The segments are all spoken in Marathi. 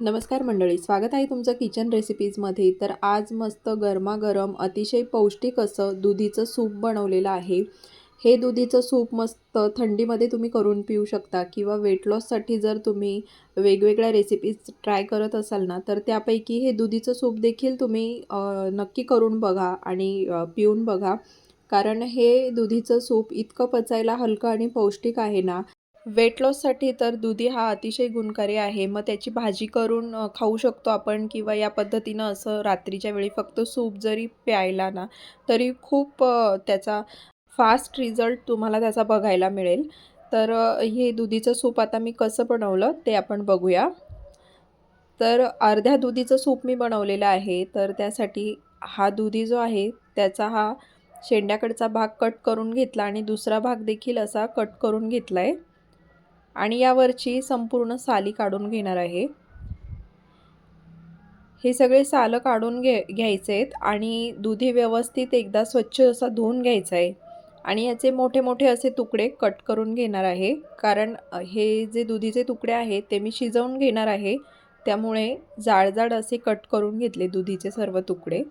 नमस्कार मंडळी स्वागत आहे तुमचं किचन रेसिपीजमध्ये. तर आज मस्त गरमागरम अतिशय पौष्टिक असं दुधीचं सूप बनवलेलं आहे. हे दुधीचं सूप मस्त थंडीमध्ये तुम्ही करून पिऊ शकता किंवा वेट लॉससाठी जर तुम्ही वेगवेगळ्या रेसिपीज ट्राय करत असाल ना तर त्यापैकी हे दुधीचं सूप देखील तुम्ही नक्की करून बघा आणि पिऊन बघा. कारण हे दुधीचं सूप इतकं पचायला हलकं आणि पौष्टिक आहे ना वेट लॉससाठी तर दुधी हा अतिशय गुणकारी आहे. मग त्याची भाजी करून खाऊ शकतो आपण किंवा या पद्धतीनं असं रात्रीच्या वेळी फक्त सूप जरी प्यायला ना तरी खूप त्याचा फास्ट रिझल्ट तुम्हाला त्याचा बघायला मिळेल. तर हे दुधीचं सूप आता मी कसं बनवलं ते आपण बघूया. तर अर्ध्या दुधीचं सूप मी बनवलेलं आहे. तर त्यासाठी हा दुधी जो आहे त्याचा हा शेंड्याकडचा भाग कट करून घेतला आणि दुसरा भाग देखील असा कट करून घेतला आहे आणि यावरची संपूर्ण साली काढून घेणार आहे. हे सगळे सालं काढून घे घ्यायचे आहेत आणि दुधी व्यवस्थित एकदा स्वच्छ असा धुवून घ्यायचा आहे. आणि याचे मोठे मोठे असे तुकडे कट करून घेणार आहे. कारण हे जे दुधीचे तुकडे आहेत ते मी शिजवून घेणार आहे. त्यामुळे जाडजाड असे कट करून घेतले दुधीचे सर्व तुकडे.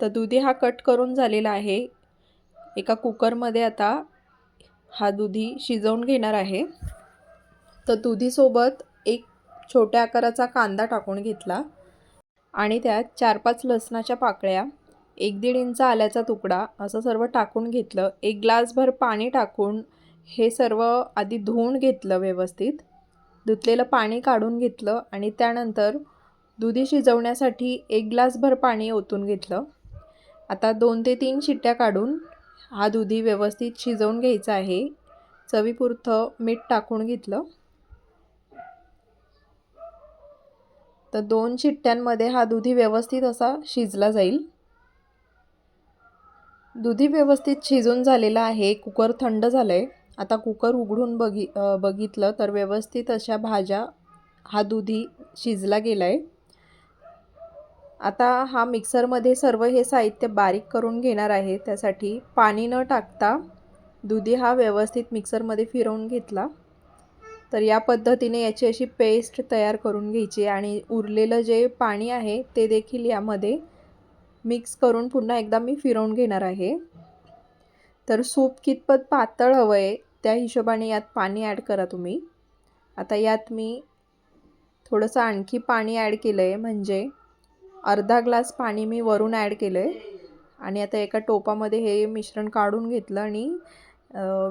तर दुधी हा कट करून झालेला आहे. एका कुकरमध्ये आता हा दुधी शिजवून घेणार आहे. तर दुधीसोबत एक छोट्या आकाराचा कांदा टाकून घेतला. आणि त्यात चार पाच लसणाच्या पाकळ्या एक दीड इंच आल्याचा तुकडा असं सर्व टाकून घेतलं. एक ग्लासभर पाणी टाकून हे सर्व आधी धुवून घेतलं व्यवस्थित. धुतलेलं पाणी काढून घेतलं आणि त्यानंतर दुधी शिजवण्यासाठी एक ग्लासभर पाणी ओतून घेतलं. आता दोन ते तीन शिट्ट्या काढून हा दुधी व्यवस्थित शिजवून घ्यायचा आहे. चवीपुरतं मीठ टाकून घेतलं. तर दोन शिट्ट्यांमध्ये हा दुधी व्यवस्थित असा शिजला जाईल. दुधी व्यवस्थित शिजून झालेला आहे. कुकर थंड झालं आहे आता कुकर उघडून बघि बघितलं तर व्यवस्थित अशा भाज्या हा दुधी शिजला गेला आहे आता हा मिक्सरमध्ये सर्व हे साहित्य बारीक करून घेणार आहे. त्यासाठी पाणी न टाकता दुधी हा व्यवस्थित मिक्सरमध्ये फिरवून घेतला. तर या पद्धतीने याची अशी पेस्ट तयार करून घ्यायची आणि उरलेलं जे पाणी आहे ते देखील यामध्ये मिक्स करून पुन्हा एकदा मी फिरवून घेणार आहे. तर सूप कितपत पातळ हवं आहे त्या हिशोबाने यात पाणी ॲड करा तुम्ही. आता यात मी थोडंसं आणखी पाणी ॲड केलं आहे म्हणजे अर्धा ग्लास पाणी मी वरून ॲड केलं आहे. आणि आता एका टोपामध्ये हे मिश्रण काढून घेतलं आणि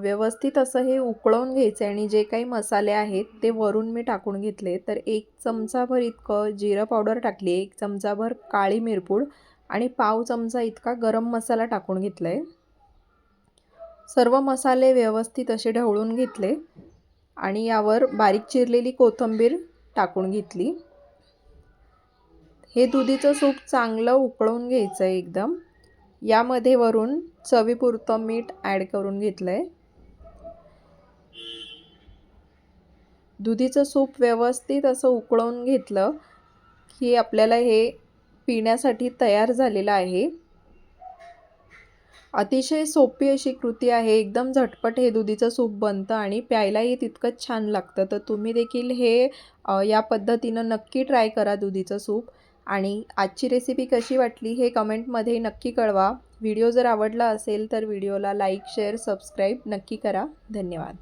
व्यवस्थित असं हे उकळवून घ्यायचं आहे आणि जे काही मसाले आहेत ते वरून मी टाकून घेतले तर एक चमचाभर इतकं जिरं पावडर टाकली एक चमचाभर काळी मिरपूड आणि पाव चमचा इतका गरम मसाला टाकून घेतला आहे. सर्व मसाले व्यवस्थित असे ढवळून घेतले आणि यावर बारीक चिरलेली कोथिंबीर टाकून घेतली. हे दुधीचं सूप चांगलं उकळून घ्यायचं आहे एकदम. यामध्ये वरून चवीपुरतं मीठ ॲड करून घेतलं आहे दुधीचं सूप व्यवस्थित असं उकळवून घेतलं की आपल्याला हे पिण्यासाठी तयार झालेलं आहे. अतिशय सोपी अशी कृती आहे. एकदम झटपट हे दुधीचं सूप बनतं आणि प्यायलाही तितकंच छान लागतं. तर तुम्ही देखील हे या पद्धतीनं नक्की ट्राय करा दुधीचं सूप. आणि आजची रेसिपी कशी वाटली हे कमेंटमध्ये नक्की कळवा. व्हिडिओ जर आवडला असेल तर व्हिडिओला लाईक शेअर सबस्क्राईब नक्की करा. धन्यवाद.